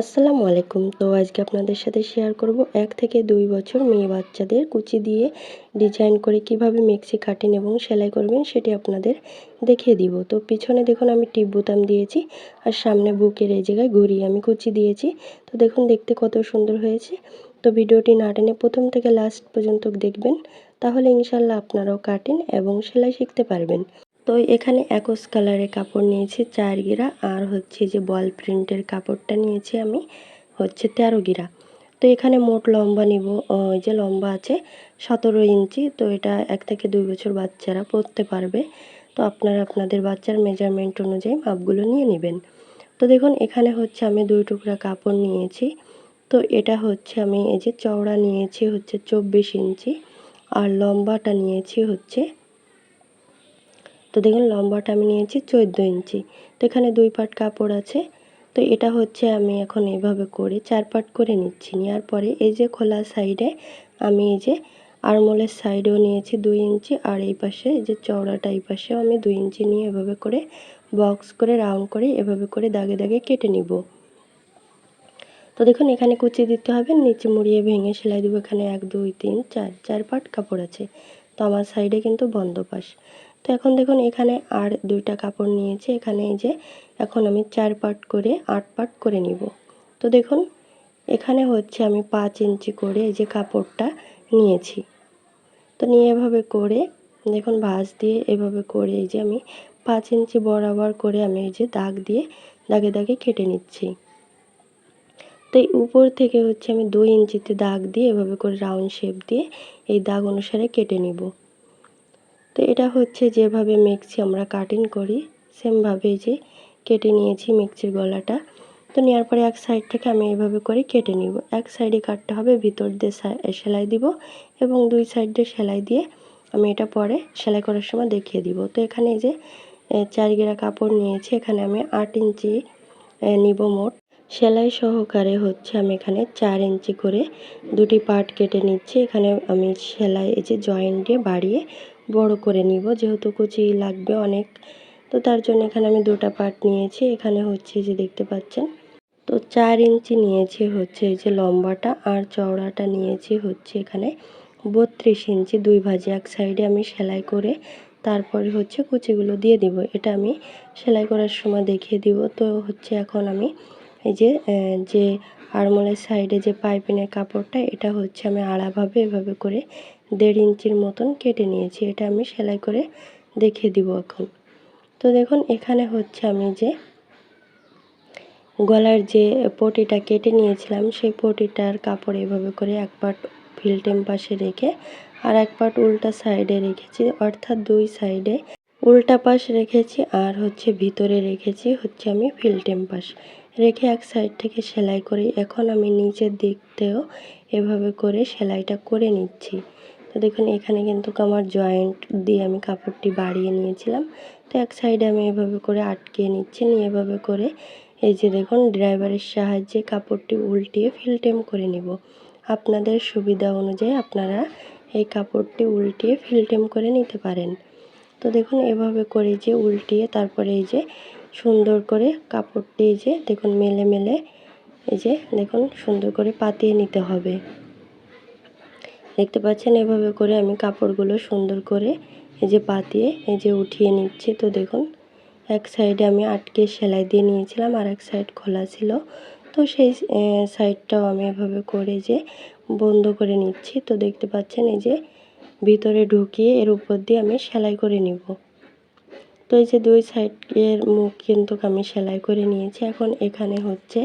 আসসালামু আলাইকুম। তো আজকে আপনাদের সাথে শেয়ার করব এক থেকে দুই বছর মেয়ে বাচ্চাদের কুচি দিয়ে ডিজাইন করে কীভাবে মেক্সি কাটিং এবং সেলাই করবেন সেটি আপনাদের দেখিয়ে দিব। তো পিছনে দেখুন আমি টিপ বোতাম দিয়েছি আর সামনে বুকের এই জায়গায় ঘুরিয়ে আমি কুচি দিয়েছি। তো দেখুন দেখতে কত সুন্দর হয়েছে। তো ভিডিওটি না টেনে প্রথম থেকে লাস্ট পর্যন্ত দেখবেন, তাহলে ইনশাল্লাহ আপনারাও কাটিং এবং সেলাই শিখতে পারবেন। তো এখানে একস কালারের কাপড় নিয়েছি, চার গিরা। আর হচ্ছে যে বল প্রিন্টের কাপড়টা নিয়েছি আমি হচ্ছে তেরো গিরা। তো এখানে মোট লম্বা নিব ওই যে লম্বা আছে সতেরো ইঞ্চি। তো এটা এক থেকে দুই বছর বাচ্চারা পরতে পারবে। তো আপনারা আপনাদের বাচ্চার মেজারমেন্ট অনুযায়ী মাপগুলো নিয়ে নেবেন। তো দেখুন, এখানে হচ্ছে আমি দুই টুকরা কাপড় নিয়েছি। তো এটা হচ্ছে আমি এই যে চওড়া নিয়েছি হচ্ছে চব্বিশ ইঞ্চি। আর লম্বাটা নিয়েছি হচ্ছে তো দেখুন, লম্বাটা আমি নিয়েছি চোদ্দ ইঞ্চি। তো এখানে দুই পাট কাপড় আছে। তো এটা হচ্ছে আমি এখন এভাবে করে চার পাট করে নিচ্ছি। নেওয়ার পরে এই যে খোলা সাইডে আমি এই যে আরমোলের সাইডেও নিয়েছি দুই ইঞ্চি, আর এই পাশে এই যে চওড়াটা এই পাশেও আমি দুই ইঞ্চি নিয়ে এভাবে করে বক্স করে রাউন্ড করে এভাবে করে দাগে দাগে কেটে নিব। তো দেখুন, এখানে কুচি দিতে হবে, নিচে মুড়িয়ে ভেঙে সেলাই দেবো এখানে এক, দুই, তিন, চার চার পাট কাপড় আছে। তো আমার সাইডে কিন্তু বন্ধ পাশ। তো এখন দেখুন এখানে আর দুইটা কাপড় নিয়েছি। এখানে এই যে এখন আমি চার পাট করে, আট পাট করে নিব। তো দেখুন, এখানে হচ্ছে আমি পাঁচ ইঞ্চি করে এই যে কাপড়টা নিয়েছি। তো নিয়ে এভাবে করে, দেখুন ভাঁজ দিয়ে এভাবে করে এই যে আমি পাঁচ ইঞ্চি বরাবর করে আমি এই যে দাগ দিয়ে দাগে দাগে কেটে নিচ্ছি। তো এই উপর থেকে হচ্ছে আমি দুই ইঞ্চিতে দাগ দিয়ে এভাবে করে রাউন্ড শেপ দিয়ে এই দাগ অনুসারে কেটে নিব। তো এটা হচ্ছে যেভাবে মিক্সি আমরা কাটিং করি সেমভাবে যে কেটে নিয়েছি মিক্সির গলাটা। তো নেওয়ার পরে এক সাইড থেকে আমি এভাবে করে কেটে নিব। এক সাইডে কাটতে হবে, ভিতর দিয়ে সেলাই দিব এবং দুই সাইড দিয়ে সেলাই দিয়ে আমি এটা পরে সেলাই করার সময় দেখিয়ে দিব। তো এখানে যে চার গেরা কাপড় নিয়েছি, এখানে আমি আট ইঞ্চি নিব মোট। সেলাই সহকারে হচ্ছে আমি এখানে চার ইঞ্চি করে দুটি পার্ট কেটে নিচ্ছি। এখানে আমি সেলাই, এই যে জয়েন্ট দিয়ে বাড়িয়ে বড় করে নিব, যেহেতু কুচি লাগবে অনেক। তো তার জন্য এখানে আমি দুটা পার্ট নিয়েছি। এখানে হচ্ছে যে দেখতে পাচ্ছেন, তো চার ইঞ্চি নিয়েছি হচ্ছে এই যে লম্বাটা, আর চওড়াটা নিয়েছি হচ্ছে এখানে বত্রিশ ইঞ্চি, দুই ভাজে এক সাইডে আমি সেলাই করে তারপরে হচ্ছে কুচিগুলো দিয়ে দিব। এটা আমি সেলাই করার সময় দেখিয়ে দিব। তো হচ্ছে এখন আমি এই যে যে আরমোলের সাইডে যে পাইপিনের কাপড়টা, এটা হচ্ছে আমি আড়াভাবে এভাবে করে দেড় ইঞ্চির মতন কেটে নিয়েছি। এটা আমি সেলাই করে দেখিয়ে দিব এখন। তো দেখুন, এখানে হচ্ছে আমি যে গলার যে পটিটা কেটে নিয়েছিলাম, সেই পটিটার কাপড় এভাবে করে এক পাট ফিল্টেম পাশে রেখে আর এক পাট উল্টা সাইডে রেখেছি। অর্থাৎ দুই সাইডে উল্টা পাশ রেখেছি আর হচ্ছে ভিতরে রেখেছি হচ্ছে আমি ফিল্টেম পাশ। রেখে এক সাইড থেকে সেলাই করি এখন আমি নিচের দিকতেও এভাবে করে সেলাইটা করে নিচ্ছি। তো দেখুন, এখানে কিন্তু আমার জয়েন্ট দিয়ে আমি কাপড়টি বাড়িয়ে নিয়েছিলাম। তো এক সাইডে আমি এভাবে করে আটকে নিচ্ছি, নিয়ে এভাবে করে এই যে দেখুন ড্রাইভারের সাহায্যে কাপড়টি উল্টিয়ে ফিলটেম করে নিব। আপনাদের সুবিধা অনুযায়ী আপনারা এই কাপড়টি উল্টিয়ে ফিলটেম করে নিতে পারেন। তো দেখুন, এভাবে করে যে উল্টিয়ে তারপরে এই যে সুন্দর করে কাপড়টি যে দেখুন, মেলে মেলে এই যে দেখুন, সুন্দর করে পাতিয়ে নিতে হবে। দেখতে পাচ্ছেন, এভাবে করে আমি কাপড়গুলো সুন্দর করে এই যে পাতিয়ে এই যে উঠিয়ে নিচ্ছি। তো দেখুন, এক সাইডে আমি আটকে সেলাই দিয়ে নিয়েছিলাম আর এক সাইড খোলা ছিল। তো সেই সাইডটাও আমি এভাবে করে যে বন্ধ করে নিচ্ছি। তো দেখতে পাচ্ছেন, এই যে ভিতরে ঢুকিয়ে এর উপর দিয়ে আমি সেলাই করে নিব। তো এই যে দুই সাইডের মুখ কিন্তু আমি সেলাই করে নিয়েছি। এখন এখানে হচ্ছে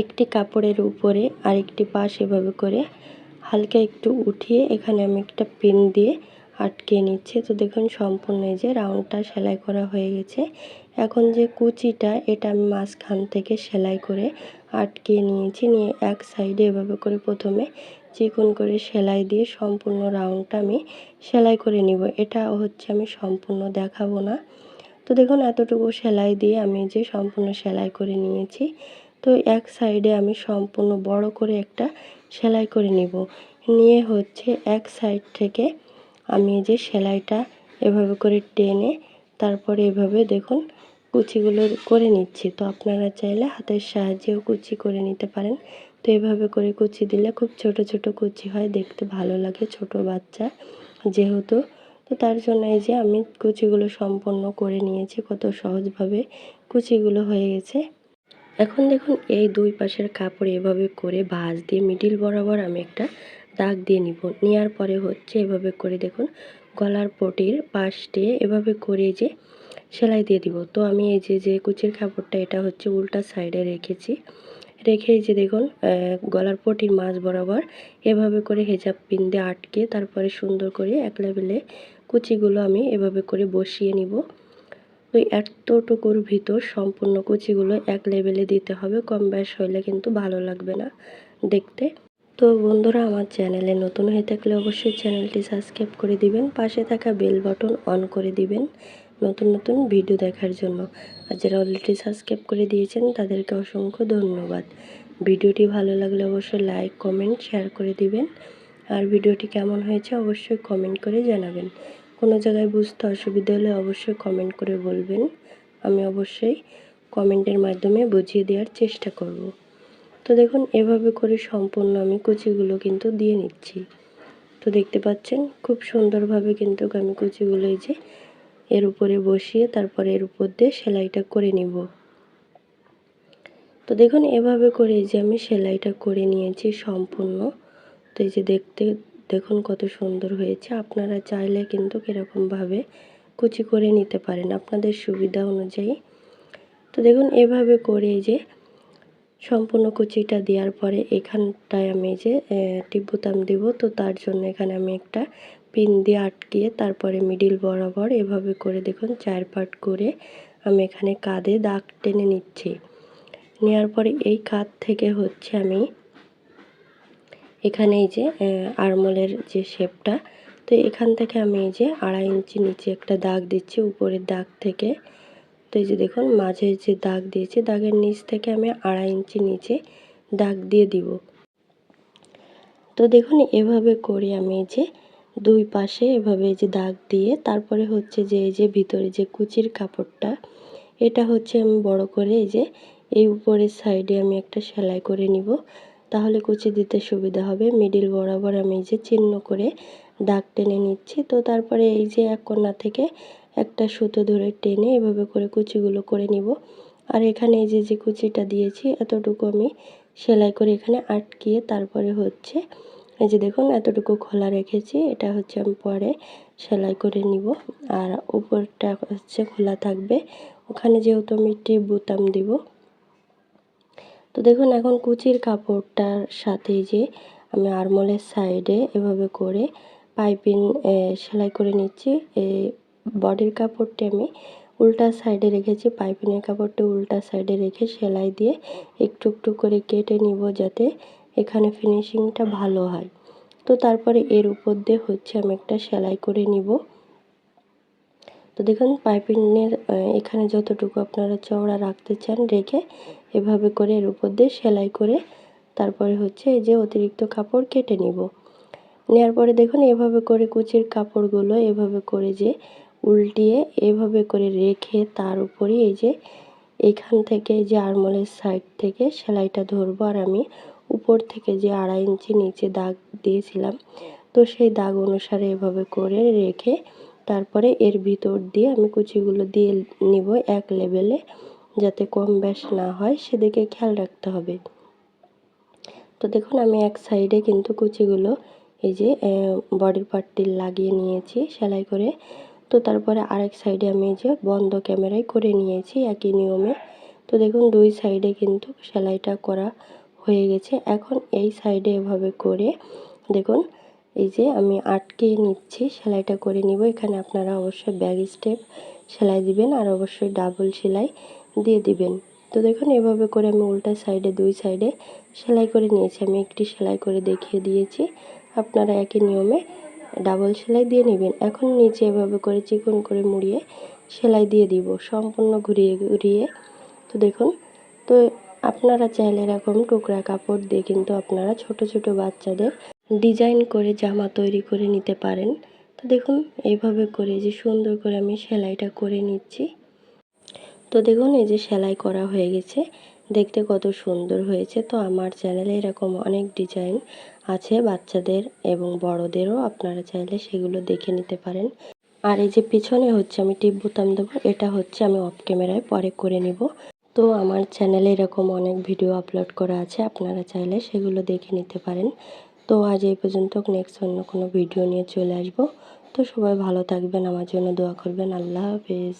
একটি কাপড়ের উপরে আরেকটি পাশ এভাবে করে হালকা একটু উঠিয়ে এখানে আমি একটা পিন দিয়ে আটকে নিচ্ছে। তো দেখুন, সম্পূর্ণ এই যে রাউন্ডটা সেলাই করা হয়ে গেছে। এখন যে কুচিটা, এটা আমি মাঝখান থেকে সেলাই করে আটকে নিয়েছি। নিয়ে এক সাইডে এভাবে করে প্রথমে চিকন করে সেলাই দিয়ে সম্পূর্ণ রাউন্ডটা আমি সেলাই করে নিব। এটা হচ্ছে আমি সম্পূর্ণ দেখাবো না। তো দেখুন, এতটুকু সেলাই দিয়ে আমি যে সম্পূর্ণ সেলাই করে নিয়েছি। তো এক সাইডে আমি সম্পূর্ণ বড় করে একটা সেলাই করে নিব। নিয়ে হচ্ছে এক সাইড থেকে আমি যে সেলাইটা এভাবে করে টেনে তারপরে এভাবে দেখুন কুচিগুলো করে নিচ্ছি। তো আপনারা চাইলে হাতের সাহায্যেও কুচি করে নিতে পারেন। তো এভাবে করে কুচি দিলে খুব ছোট ছোট কুচি হয়, দেখতে ভালো লাগে ছোট বাচ্চা যেহেতু। তো তার জন্য এই যে আমি কুচিগুলো সম্পন্ন করে নিয়েছি, কত সহজভাবে কুচিগুলো হয়ে গেছে। এখন দেখুন, এই দুই পাশের কাপড় এভাবে করে ভাঁজ দিয়ে মিডিল বরাবর আমি একটা দাগ দিয়ে নিব। নেওয়ার পরে হচ্ছে এভাবে করে দেখুন, গলার পটির পাশ দিয়ে এভাবে করে যে সেলাই দিয়ে দিব। তো আমি এই যে যে কুচির কাপড়টা, এটা হচ্ছে উল্টা সাইডে রেখেছি। রেখে যে দেখুন গলার পটির মাছ বরাবর এভাবে করে হেজাব পিন দিয়ে আটকে তারপরে সুন্দর করে এক লেভেলে কুচিগুলো আমি এভাবে করে বসিয়ে নিব। তো এতটুকুর ভিতর সম্পূর্ণ কুচিগুলো এক লেভেলে দিতে হবে, কম ব্যাস হইলে কিন্তু ভালো লাগবে না দেখতে। তো বন্ধুরা, আমার চ্যানেলে নতুন হয়ে থাকলে অবশ্যই চ্যানেলটি সাবস্ক্রাইব করে দিবেন, পাশে থাকা বেল বাটন অন করে দিবেন নতুন নতুন ভিডিও দেখার জন্য। আর যারা অলরেডি সাবস্ক্রাইব করে দিয়েছেন, তাদেরকে অসংখ্য ধন্যবাদ। ভিডিওটি ভালো লাগলে অবশ্যই লাইক, কমেন্ট, শেয়ার করে দিবেন। আর ভিডিওটি কেমন হয়েছে অবশ্যই কমেন্ট করে জানাবেন। কোনো জায়গায় বুঝতে অসুবিধা হলে অবশ্যই কমেন্ট করে বলবেন। আমি অবশ্যই কমেন্টের মাধ্যমে বুঝিয়ে দেওয়ার চেষ্টা করব। তো দেখুন, এভাবে করে সম্পূর্ণ আমি কুচিগুলো কিন্তু দিয়ে নিচ্ছি। তো দেখতে পাচ্ছেন, খুব সুন্দরভাবে কিন্তু আমি কুচিগুলো এই যে এর উপরে বসিয়ে তারপরে এর উপর দিয়ে সেলাইটা করে নিব। তো দেখুন, এভাবে করে যে আমি সেলাইটা করে নিয়েছি সম্পূর্ণ। তো এই যে দেখতে দেখুন কত সুন্দর হয়েছে। আপনারা চাইলে কিন্তু কীরকমভাবে কুচি করে নিতে পারেন আপনাদের সুবিধা অনুযায়ী। তো দেখুন এভাবে করে যে সম্পূর্ণ কুচিটা দেওয়ার পরে এখানটায় আমি যে টিপ বোতাম দিব। তো তার জন্য এখানে আমি একটা পিন দিয়ে আটকিয়ে তারপরে মিডিল বরাবর এভাবে করে দেখুন চার পাট করে আমি এখানে কাঁধে দাগ টেনে নিচ্ছি। নেওয়ার পরে এই কাঁধ থেকে হচ্ছে আমি এখানে এই যে আরমোলের যে শেপটা, তো এখান থেকে আমি এই যে আড়াই ইঞ্চি নিচে একটা দাগ দিচ্ছি, উপরের দাগ থেকে। তো এই যে দেখুন, মাঝে যে দাগ দিয়েছি, দাগের নিচ থেকে আমি আড়াই ইঞ্চি নিচে দাগ দিয়ে দিব। তো দেখুন, এভাবে করে আমি এই যে দুই পাশে এভাবে যে দাগ দিয়ে, তারপরে হচ্ছে যে এই যে ভিতরে যে কুচির কাপড়টা, এটা হচ্ছে আমি বড় করে এই যে, এই উপরের সাইডে আমি একটা সেলাই করে নিব। তাহলে কুচি দিতে সুবিধা হবে। মিডিল বরাবর আমি এই যে চিহ্ন করে দাগ টেনে নিচ্ছি। তো তারপরে এই যে এক কোনা থেকে একটা সুতো ধরে টেনে এভাবে করে কুচিগুলো করে নিব। আর এখানে এই যে যে কুচিটা দিয়েছি, এতটুকু আমি সেলাই করে এখানে আটকিয়ে তারপরে হচ্ছে এই যে দেখুন, এতটুকু খোলা রেখেছি। এটা হচ্ছে আমি পরে সেলাই করে নিব। আর উপরটা হচ্ছে খোলা থাকবে। ওখানে যেহেতু আমি একটি বুতাম দিব তো দেখুন, এখন কুচির কাপড়টার সাথে যে আমি আরমোলের সাইডে এভাবে করে পাইপিং সেলাই করে নিচ্ছি। এই বডির কাপড়টি আমি উল্টা সাইডে রেখেছি পাইপিনের কাপড়টি উল্টা সাইডে রেখে সেলাই দিয়ে একটু একটু করে কেটে নিব যাতে এখানে ফিনিশিংটা ভালো হয়। তো তারপরে এর উপর দিয়ে হচ্ছে আমি একটা সেলাই করে নিব। তো দেখুন পাইপিংয়ের এখানে যতটুকু আপনারা চওড়া রাখতে চান, রেখে এভাবে করে এর উপর দিয়ে সেলাই করে তারপরে হচ্ছে এই যে অতিরিক্ত কাপড় কেটে নিব। নেওয়ার পরে দেখুন, এভাবে করে কুচির কাপড়গুলো এভাবে করে যে উল্টিয়ে এভাবে করে রেখে তার উপরে এই যে এখান থেকে যে আরমোলের সাইড থেকে সেলাইটা ধরবো। আর আমি উপর থেকে যে আড়াই ইঞ্চি নিচে দাগ দিয়েছিলাম, তো সেই দাগ অনুসারে এভাবে করে রেখে তারপরে এর ভিতর দিয়ে আমি কুচিগুলো দিয়ে নিব এক লেভেলে যাতে কম ব্যাস না হয়, সেদিকে খেয়াল রাখতে হবে। তো দেখুন, আমি এক সাইডে কিন্তু কুচিগুলো এই যে বডির পার্টটি লাগিয়ে নিয়েছি সেলাই করে। তো তারপরে আরেক সাইডে আমি যে, বন্ধ ক্যামেরায় করে নিয়েছি একই নিয়মে। তো দেখুন, দুই সাইডে কিন্তু সেলাইটা করা হয়ে গেছে। এখন এই সাইডে এভাবে করে দেখুন এই যে আমি আটকে নিচ্ছি, সেলাইটা করে নিব। এখানে আপনারা অবশ্যই ব্যাগ স্টেপ সেলাই দিবেন আর অবশ্যই ডাবল সেলাই দিয়ে দিবেন। তো দেখুন, এভাবে করে আমি উল্টা সাইডে, দুই সাইডে সেলাই করে নিয়েছি। আমি একটি সেলাই করে দেখিয়ে দিয়েছি। আপনারা একই নিয়মে ডাবল সেলাই দিয়ে নেবেন। এখন নিচে এভাবে করে চিকন করে মুড়িয়ে সেলাই দিয়ে দিব, সম্পূর্ণ ঘুরিয়ে ঘুরিয়ে। তো দেখুন, তো আপনারা চাইলে এরকম টুকরা কাপড় দিয়ে কিন্তু আপনারা ছোট ছোট বাচ্চাদের ডিজাইন করে জামা তৈরি করে নিতে পারেন। তো দেখুন, এইভাবে করে যে সুন্দর করে আমি সেলাইটা করে নিচ্ছি। তো দেখুন, এই যে সেলাই করা হয়ে গেছে। দেখতে কত সুন্দর হয়েছে। তো আমার চ্যানেলে এরকম অনেক ডিজাইন আছে বাচ্চাদের এবং বড়দেরও। আপনারা চাইলে সেগুলো দেখে নিতে পারেন। আর এই যে পিছনে হচ্ছে আমি টিপ বোতাম দেবো। এটা হচ্ছে আমি অফ ক্যামেরায় পরে করে নিব। তো আমার চ্যানেলে এরকম অনেক ভিডিও আপলোড করা আছে। আপনারা চাইলে সেগুলো দেখে নিতে পারেন। তো আজ এই পর্যন্ত নেক্সট অন্য কোনো ভিডিও নিয়ে চলে আসব। তো সবাই ভালো থাকবেন, আমার জন্য দোয়া করবেন। আল্লাহ হাফেজ।